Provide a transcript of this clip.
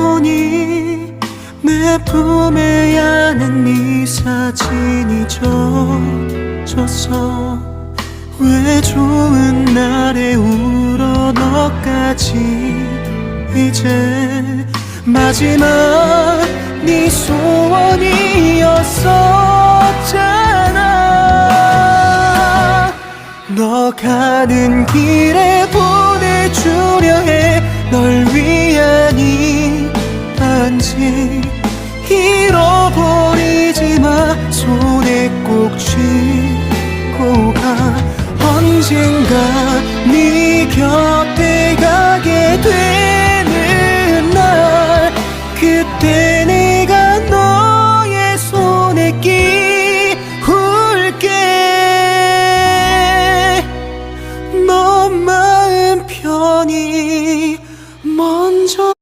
보니 내 품에 안은 네 사진이 젖었어 왜 좋은 날에 울어 너까지 이제 마지막 네 소원이었었잖아. 너 가는 길에 보내주려 해. 널이 잃어버리지 마. 손에 꼭 쥐고 가. 언젠가 네 곁에 가게 되는 날. 그때 내가 너의 손에 끼울게. 너 마음 편히 먼저